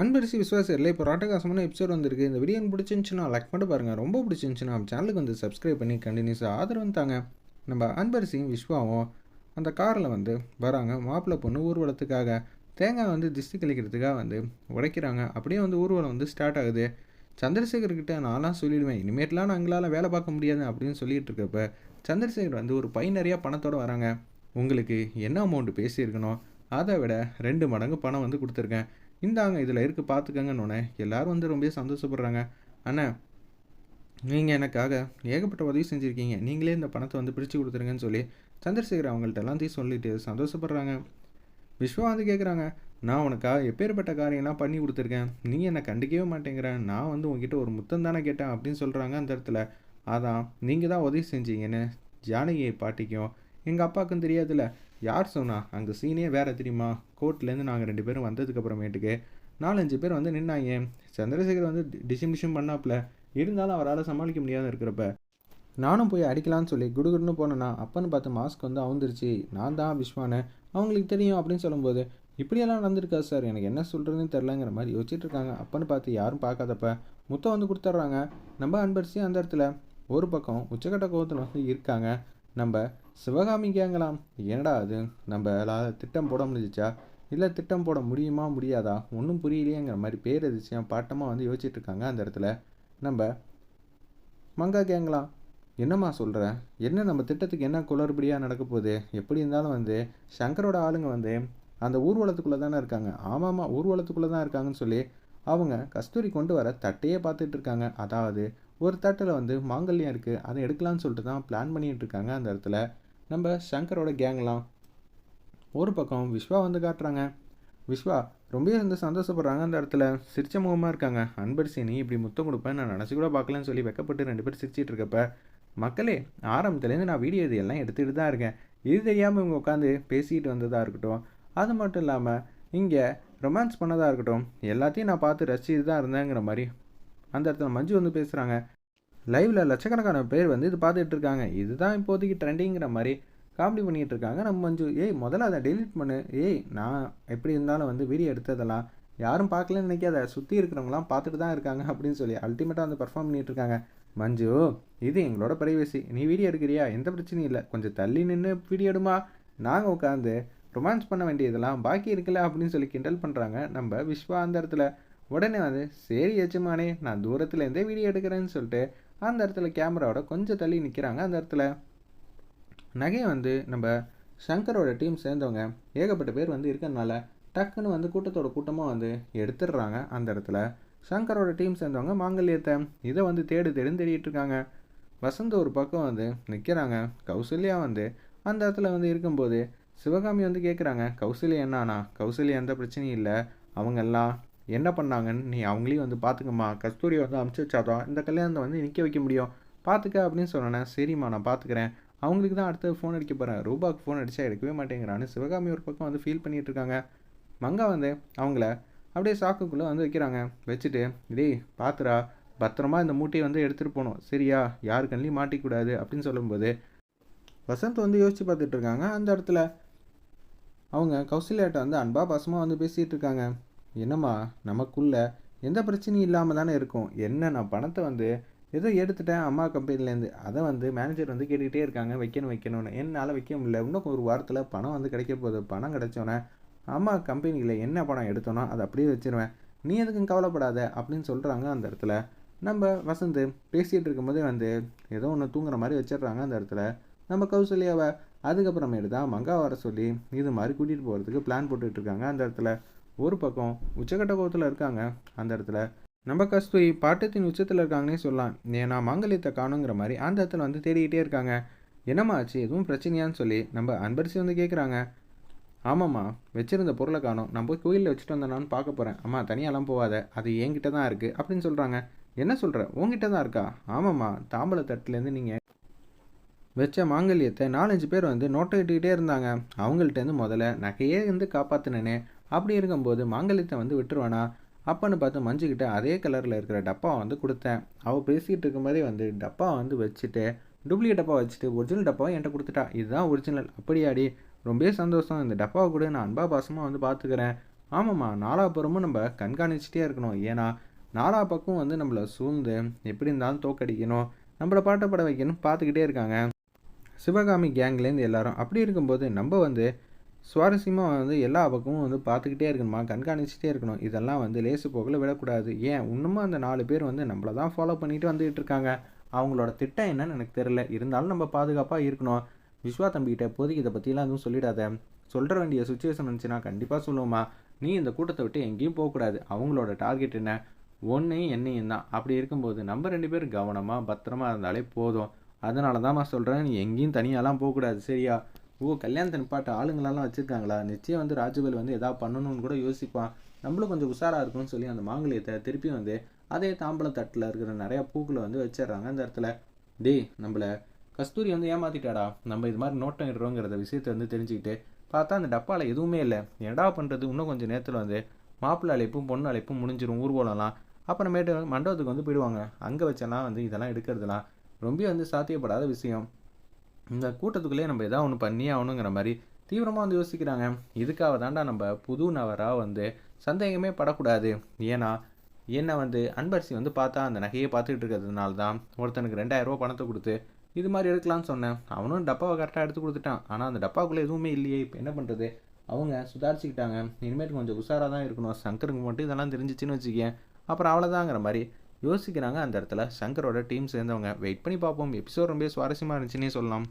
அன்பரிசி விசுவாசரில் இப்போ ராட்டகாசமான எபிசோட் வந்திருக்கு. இந்த வீடியோ பிடிச்சிருந்துச்சுன்னா லைக் பண்ணி பாருங்கள் ரொம்ப பிடிச்சிருந்துச்சுன்னா நம்ம சேனலுக்கு வந்து சப்ஸ்கிரைப் பண்ணி கண்டினியூஸாக ஆதரவு தாங்க. நம்ம அன்பரிசியும் விஸ்வாவும் அந்த காரில் வந்து வராங்க. மாப்பிள்ளை பொண்ணு ஊர்வலத்துக்காக. தேங்காய் வந்து திஷ்டி கழிக்கிறதுக்காக வந்து உடைக்கிறாங்க. அப்படியே வந்து ஊர்வலம் வந்து ஸ்டார்ட் ஆகுது. சந்திரசேகர்கிட்ட நான்லாம் சொல்லிடுவேன் இனிமேட்லாம் நான் எங்களால் வேலை பார்க்க முடியாது அப்படின்னு சொல்லிட்டு இருக்கப்ப சந்திரசேகர் வந்து ஒரு பை நிறையா பணத்தோடு வராங்க. உங்களுக்கு என்ன அமௌண்ட்டு பேசியிருக்கணும்? அதை விட ரெண்டு மடங்கு பணம் வந்து கொடுத்துருக்கேன். இந்தாங்க இதில் இருக்குது பார்த்துக்கங்கன்னொன்னே எல்லாரும் வந்து ரொம்ப சந்தோஷப்படுறாங்க. அண்ணா நீங்கள் எனக்காக ஏகப்பட்ட உதவி செஞ்சுருக்கீங்க. நீங்களே இந்த பணத்தை வந்து பிரித்து கொடுத்துருங்கன்னு சொல்லி சந்திரசேகர் அவங்கள்ட்ட எல்லாத்தையும் சொல்லிட்டு சந்தோஷப்படுறாங்க. விஸ்வா வந்து கேட்குறாங்க நான் உனக்காக எப்பேற்பட்ட காரியம்லாம் பண்ணி கொடுத்துருக்கேன். நீ என்னை கண்டிக்கவே மாட்டேங்கிற. நான் வந்து உங்ககிட்ட ஒரு முத்தம் தானே கேட்டேன் அப்படின்னு சொல்கிறாங்க அந்த இடத்துல. அதான் நீங்கள் தான் உதவி செஞ்சீங்கன்னு ஜானகி பாட்டிக்கும் எங்கள் அப்பாவுக்கும் தெரியாதுல்ல. யார் சொன்னா? அங்கே சீனே வேறு தெரியுமா? கோர்ட்லேருந்து நாங்கள் ரெண்டு பேரும் வந்ததுக்கப்புறமேட்டுக்கு நாலஞ்சு பேர் வந்து நின்னாங்க. சந்திரசேகர் வந்து டிஷிம் டிஷிம் பண்ணாப்புல. இருந்தாலும் அவரால் சமாளிக்க முடியாத இருக்கிறப்ப நானும் போய் அடிக்கலான்னு சொல்லி குடுகுடுன்னு போனேன்னா அப்பன்னு பார்த்து மாஸ்க் வந்து அவுந்துருச்சு. நான் தான் விஸ்வானு அவங்களுக்கு தெரியும் அப்படின்னு சொல்லும்போது இப்படியெல்லாம் நடந்திருக்கா சார் எனக்கு என்ன சொல்கிறதுன்னு தெரிலங்கிற மாதிரி யோசிச்சுட்டு இருக்காங்க. அப்பன்னு பார்த்து யாரும் பார்க்காதப்ப முத்தம் வந்து கொடுத்துட்றாங்க. நம்ம அன்பரிசி அந்த இடத்துல ஒரு பக்கம் உச்சக்கட்ட கோபத்தில் வந்து இருக்காங்க. நம்ம சிவகாமி கேங்கலாம் என்னடா அது? எல்லாம் திட்டம் போட முடிஞ்சிச்சா? இல்லை திட்டம் போட முடியுமா முடியாதா? ஒன்றும் புரியலையேங்கிற மாதிரி பேரதிசயம் பாட்டமாக வந்து யோசிச்சுட்டு இருக்காங்க அந்த இடத்துல. நம்ம மங்கா கேங்கலாம் என்னம்மா சொல்கிற என்ன நம்ம திட்டத்துக்கு என்ன குளறுபடியாக நடக்க போகுது? எப்படி இருந்தாலும் வந்து சங்கரோட ஆளுங்க வந்து அந்த ஊர்வலத்துக்குள்ளே தானே இருக்காங்க. ஆமாம்மா ஊர்வலத்துக்குள்ளே தான் இருக்காங்கன்னு சொல்லி அவங்க கஸ்தூரி கொண்டு வர தட்டையே பார்த்துட்டு இருக்காங்க. அதாவது ஒரு தட்டில் வந்து மாங்கல்யம் இருக்குது அதை எடுக்கலான்னு சொல்லிட்டு தான் பிளான் பண்ணிகிட்டு இருக்காங்க அந்த இடத்துல. நம்ம சங்கரோட கேங்லாம். ஒரு பக்கம் விஸ்வா வந்து காட்டுறாங்க. விஸ்வா ரொம்ப வந்து சந்தோஷப்படுறாங்க அந்த இடத்துல. சிரிச்ச முகமாக இருக்காங்க. அன்பரிசி நீ இப்படி முத்தம் கொடுப்பேன் நான் நினச்சி கூட பார்க்கலன்னு சொல்லி வெக்கப்பட்டு ரெண்டு பேரும் சிரிச்சிட்டு இருக்கப்ப மக்களே ஆரம்பத்துலேருந்து நான் வீடியோ இது எல்லாம் எடுத்துகிட்டு தான் இருக்கேன். இது தெரியாமல் இவங்க உட்காந்து பேசிக்கிட்டு வந்ததாக இருக்கட்டும். அது மட்டும் இல்லாமல் இங்கே ரொமான்ஸ் பண்ணதாக இருக்கட்டும். எல்லாத்தையும் நான் பார்த்து ரசிச்சுட்டு தான் இருந்தேங்கிற மாதிரி அந்த இடத்துல மஞ்சு வந்து பேசுகிறாங்க லைவில் லட்சக்கணக்கான பேர் வந்து இது பார்த்துட்டு இருக்காங்க இதுதான் இப்போதைக்கு ட்ரெண்டிங்கிற மாதிரி காமெடி பண்ணிகிட்டு இருக்காங்க நம்ம மஞ்சு ஏய் முதல்ல அதை டெலிட் பண்ணு. ஏய் நான் எப்படி இருந்தாலும் வந்து வீடியோ எடுத்ததெல்லாம் யாரும் பார்க்கலன்னு நினைக்காத. சுற்றி இருக்கிறவங்களாம் பார்த்துட்டு தான் இருக்காங்க. அப்படின்னு சொல்லி அல்டிமேட்டாக வந்து பர்ஃபார்ம் பண்ணிட்டு இருக்காங்க மஞ்சு இது எங்களோட பிரைவேசி நீ வீடியோ எடுக்கிறியா? எந்த பிரச்சனையும் இல்லை. கொஞ்சம் தள்ளி நின்று வீடியோ எடுமா? நாங்கள் உட்காந்து ரொமான்ஸ் பண்ண வேண்டியதெல்லாம் பாக்கி இருக்குல்ல? அப்படின்னு சொல்லி கிண்டல் பண்ணுறாங்க நம்ம விஸ்வா அந்த இடத்துல. உடனே வந்து சரி எச்சுமானே நான் தூரத்துலேருந்தே வீடியோ எடுக்கிறேன்னு சொல்லிட்டு அந்த இடத்துல கேமராவோட கொஞ்சம் தள்ளி நிற்கிறாங்க அந்த இடத்துல நகையை வந்து நம்ம சங்கரோட டீம் சேர்ந்தவங்க ஏகப்பட்ட பேர் வந்து இருக்கிறதுனால டக்குன்னு வந்து கூட்டத்தோட கூட்டமாக வந்து எடுத்துடுறாங்க. அந்த இடத்துல சங்கரோட டீம் சேர்ந்தவங்க மாங்கல்யத்தை இதை வந்து தேடு தேடுன்னு தேடிட்டு இருக்காங்க. வசந்த் ஒரு பக்கம் வந்து நிற்கிறாங்க கௌசல்யா வந்து அந்த இடத்துல வந்து இருக்கும்போது சிவகாமி வந்து கேட்குறாங்க கௌசல்யா என்னானா கௌசல்யா எந்த பிரச்சனையும் இல்லை. அவங்கெல்லாம் என்ன பண்ணாங்கன்னு நீ அவங்களையும் வந்து பார்த்துக்கம்மா. கஸ்தூரி வந்து அமுச்சு வச்சாதான் இந்த கல்யாணத்தை வந்து நிற்க வைக்க முடியும். பார்த்துக்க அப்படின்னு சொன்னேன் சரிம்மா நான் பார்த்துக்கிறேன். அவங்களுக்கு தான் அடுத்து ஃபோன் அடிக்க போகிறேன் ரூபாக்கு ஃபோன் அடித்தா எடுக்கவே மாட்டேங்கிறான்னு சிவகாமி ஒரு பக்கம் வந்து ஃபீல் பண்ணிகிட்டு இருக்காங்க. மங்கா வந்து அவங்கள அப்படியே சாக்குக்குள்ளே வந்து வைக்கிறாங்க. வச்சுட்டு டேய் பாத்திரா பத்திரமா இந்த மூட்டையை வந்து எடுத்துகிட்டு போகணும். சரியா? யாரு கண்ணிலையும் மாட்டிக்கூடாது. அப்படின்னு சொல்லும்போது வசந்த் வந்து யோசிச்சு பார்த்துட்டு இருக்காங்க அந்த இடத்துல. அவங்க கௌசல்யாட்ட வந்து அன்பா பாசமாக வந்து பேசிகிட்டு இருக்காங்க. என்னம்மா நமக்குள்ள எந்த பிரச்சனையும் இல்லாமல் தானே இருக்கும். என்ன நான் பணத்தை வந்து ஏதோ எடுத்துட்டேன் அம்மா கம்பெனிலேருந்து அதை வந்து மேனேஜர் வந்து கேட்டுக்கிட்டே இருக்காங்க வைக்கணும் வைக்கணும்னு. என்னால் வைக்க முடியல. இன்னும் ஒரு வாரத்தில் பணம் வந்து கிடைக்க போகுது. பணம் கிடைச்சோன்னே அம்மா கம்பெனியில் என்ன பணம் எடுத்தோனோ அதை அப்படியே வச்சிருவேன். நீ எதுக்கும் கவலைப்படாத அப்படின்னு சொல்கிறாங்க அந்த இடத்துல. நம்ம வசந்து பேசிகிட்டு இருக்கும்போதே வந்து ஏதோ ஒன்று தூங்குற மாதிரி வச்சிடுறாங்க அந்த இடத்துல. நம்ம கௌசல்யாவை அதுக்கப்புறமேட்டு தான் மங்கா வர சொல்லி இது மாதிரி கூட்டிகிட்டு போகிறதுக்கு பிளான் போட்டுட்ருக்காங்க அந்த இடத்துல. ஒரு பக்கம் உச்சக்கட்ட கோபத்தில் இருக்காங்க அந்த இடத்துல. நம்ம கஸ்தூரி பாட்டத்தின் உச்சத்தில் இருக்காங்கன்னே சொல்லலாம். ஏன்னா மாங்கல்யத்தை காணுங்கிற மாதிரி அந்த இடத்துல வந்து தேடிக்கிட்டே இருக்காங்க. என்னம்மா ஆச்சு? எதுவும் பிரச்சனையான்னு சொல்லி நம்ம அன்பரிசி வந்து கேட்குறாங்க ஆமாம்மா வச்சுருந்த பொருளை காணும். நான் போய் கோயிலில் வச்சுட்டு வந்தேனான்னு பார்க்க போகிறேன் அம்மா தனியாலாம் போகாத அது என்கிட்ட தான் இருக்குது அப்படின்னு சொல்கிறாங்க என்ன சொல்கிற உங்ககிட்ட தான் இருக்கா? ஆமாம்மா தாம்பலத்தட்டுலேருந்து நீங்கள் வச்ச மாங்கல்யத்தை நாலஞ்சு பேர் வந்து நோட்டை இட்டுக்கிட்டே இருந்தாங்க. அவங்கள்ட்டேருந்து முதல்ல நகையே வந்து காப்பாற்றினேனே அப்படி இருக்கும்போது மாங்கல்யத்தை வந்து விட்டுருவானா? அப்பன்னு பார்த்து மஞ்சுக்கிட்ட அதே கலரில் இருக்கிற டப்பாவை வந்து கொடுத்தேன். அவள் பேசிக்கிட்டு இருக்கும்போதே வந்து டப்பாவை வந்து வச்சுட்டு டூப்ளிகேட் டப்பா வச்சுட்டு ஒரிஜினல் டப்பாவை என்கிட்ட கொடுத்துட்டா. இதுதான் ஒரிஜினல் அப்படியாடி. ரொம்ப சந்தோஷம். இந்த டப்பாவை கூட. நான் அன்பா பாசமாக வந்து பார்த்துக்கிறேன் ஆமாம்மா. நாலாபுறமும் நம்ம கண்காணிச்சிட்டே இருக்கணும். ஏன்னா நாலா பக்கம் வந்து நம்மளை சூழ்ந்து எப்படி இருந்தாலும் தோக்கடிக்கணும். நம்மளை பாட்டப்பட வைக்கணும் பார்த்துக்கிட்டே இருக்காங்க. சிவகாமி கேங்லேருந்து எல்லாரும். அப்படி இருக்கும்போது நம்ம வந்து சுவாரஸ்யமாக வந்து எல்லா பக்கமும் வந்து பார்த்துக்கிட்டே இருக்கணுமா? கண்காணிச்சிட்டே இருக்கணும். இதெல்லாம் வந்து லேசு போக்கில் விடக்கூடாது. ஏன்? இன்னமும் அந்த நாலு பேர் வந்து நம்மளை தான் ஃபாலோ பண்ணிட்டு வந்துகிட்டு இருக்காங்க. அவங்களோட திட்டம் என்னன்னு எனக்கு தெரியல. இருந்தாலும் நம்ம பாதுகாப்பாக இருக்கணும். விஸ்வா தம்பிகிட்ட இப்போதைக்கு இதை பற்றிலாம் எதுவும் சொல்லிடாத. சொல்கிற வேண்டிய சுச்சுவேஷன் இருந்துச்சுன்னா கண்டிப்பாக சொல்லுவோமா நீ இந்த கூட்டத்தை விட்டு எங்கேயும் போகக்கூடாது அவங்களோட டார்கெட் என்ன? ஒன்றையும் என்னையும் தான். அப்படி இருக்கும்போது நம்ம ரெண்டு பேரும் கவனமாக பத்திரமா இருந்தாலே போதும். அதனால தான் நான் சொல்கிறேன் நீ எங்கேயும் தனியாலாம் போகக்கூடாது சரியா? ஓ கல்யாணத்தை நிப்பாட்ட ஆளுங்களெல்லாம் வச்சுருக்காங்களா? நிச்சயம் வந்து ராஜுவேல் வந்து எதாவது பண்ணணும்னு கூட யோசிப்பான். நம்மளும் கொஞ்சம் உஷாராக இருக்கும்னு சொல்லி அந்த மாங்கலியத்தை திருப்பி வந்து அதே தாம்பளம் தட்டில் இருக்கிற நிறையா பூக்களை வந்து வச்சிடுறாங்க அந்த இடத்துல. டேய் நம்மளை கஸ்தூரி வந்து ஏமாத்திட்டாடா. நம்ம இது மாதிரி நோட்டம் இடுறோங்கிறத விஷயத்தை வந்து தெரிஞ்சுக்கிட்டு பார்த்தா அந்த டப்பாவில் எதுவுமே இல்லை. என்னடா பண்ணுறது இன்னும் கொஞ்சம் நேரத்தில் வந்து மாப்பிள்ளை அழைப்பும் பொண்ணு அழைப்பும் முடிஞ்சிடும் ஊர்வலம்லாம் அப்புறமேட்டு மண்டபத்துக்கு வந்து போயிடுவாங்க. அங்கே வச்செல்லாம் வந்து இதெல்லாம் எடுக்கிறதுலாம் ரொம்ப வந்து சாத்தியப்படாத விஷயம். இந்த கூட்டத்துக்குள்ளேயே நம்ம எதாவது ஒன்று பண்ணியே ஆகணுங்கிற மாதிரி தீவிரமாக வந்து யோசிக்கிறாங்க. இதுக்காக தாண்டா நம்ம புது நபராக வந்து சந்தேகமே படக்கூடாது. ஏன்னா என்னை வந்து அன்பரசி வந்து பார்த்தா அந்த நகையை பார்த்துக்கிட்டு இருக்கிறதுனால தான் ஒருத்தனுக்கு ரெண்டாயிரரூவா பணத்தை கொடுத்து இது மாதிரி எடுக்கலாம்னு சொன்னேன். அவனும் டப்பாவை கரெக்டாக எடுத்து கொடுத்துட்டான். ஆனால் அந்த டப்பாக்குள்ளே எதுவுமே இல்லையே. இப்போ என்ன பண்ணுறது அவங்க சுதாரிச்சுக்கிட்டாங்க. இனிமேட்டு கொஞ்சம் உஷாராக தான் இருக்கணும். சங்கருக்கு மட்டும் இதெல்லாம் தெரிஞ்சிச்சுன்னு வச்சுக்கேன். அப்புறம் அவ்வளோதாங்கிற மாதிரி யோசிக்கிறாங்க அந்த இடத்துல. சங்கரோட டீம் சேர்ந்தவங்க. வெயிட் பண்ணி பார்ப்போம். எபிசோட் ரொம்ப சுவாரஸ்யமாக இருந்துச்சுன்னே சொல்லலாம்.